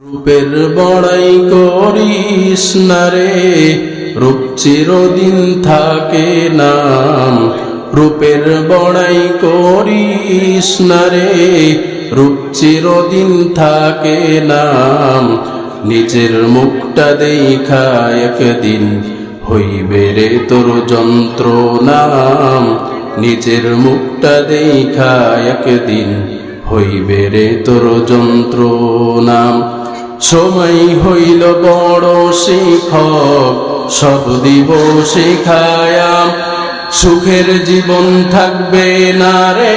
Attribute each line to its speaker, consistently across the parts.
Speaker 1: রূপের বড়াই করিস না রে। রূপ চিরদিন থাকে নাম। রূপের বড়াই করিস না রে। রূপ চিরদিন থাকে নাম। নিজের মুখটা দেখা একদিন হইবে রে তোর যন্ত্র নাম নিজের মুখটা দেখা একদিন হইবে রে তোর যন্ত্র নাম সময় হইল বড় শিক্ষক সব দিব শিখায়াম। সুখের জীবন থাকবে না রে,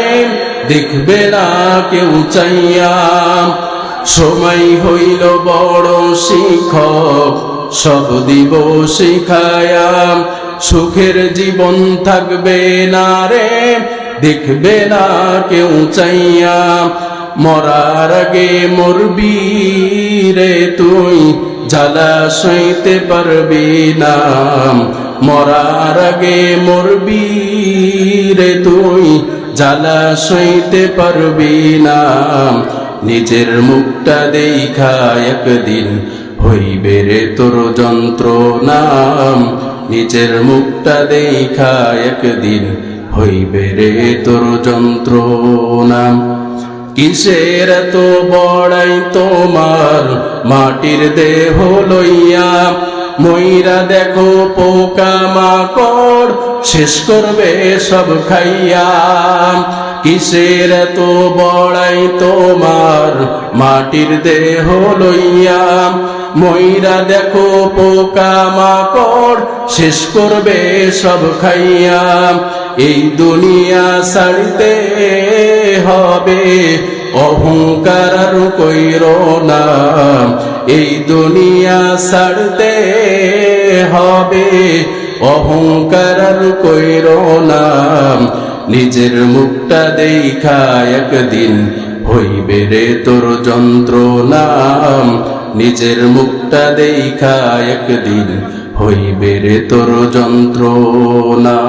Speaker 1: দেখবে না কেউ চাইয়া সময় হইল বড় শিক্ষক সব দিব শিখায়াম। সুখের জীবন থাকবে না রে, দেখবে না কেউ চাইয়া মরার আগে মরবি রে তুই, জ্বালা সইতে পারবি না। মরার আগে মরবি রে তুই, জ্বালা সইতে পারবি না। নিজের মুখটা দেখা একদিন হইবে রে তোর যন্ত্র নাম নিজের মুখটা দেখা একদিন হইবে রে তোর যন্ত্র নাম কিসের তো বড়াই তোমার মাটির দেহ লইয়া। ময়রা দেখো পোকা মাকড়, শেষ করবে সব খাইয়া। কিসের তো বড়াই তোমার মাটির দেহ লইয়া। ময়রা দেখো পোকা মাকড়, শেষ করবে সব খাইয়া। এই দুনিয়া ছাড়তে হবে। অহংকার কইর না। এই দুনিয়া ছাড়তে হবে। অহংকার কইর না। নিজের মুখটা দেখা একদিন হইবে রে তোর যন্ত্র নাম নিজের মুখটা দেখা একদিন হইবে রে তোর যন্ত্র না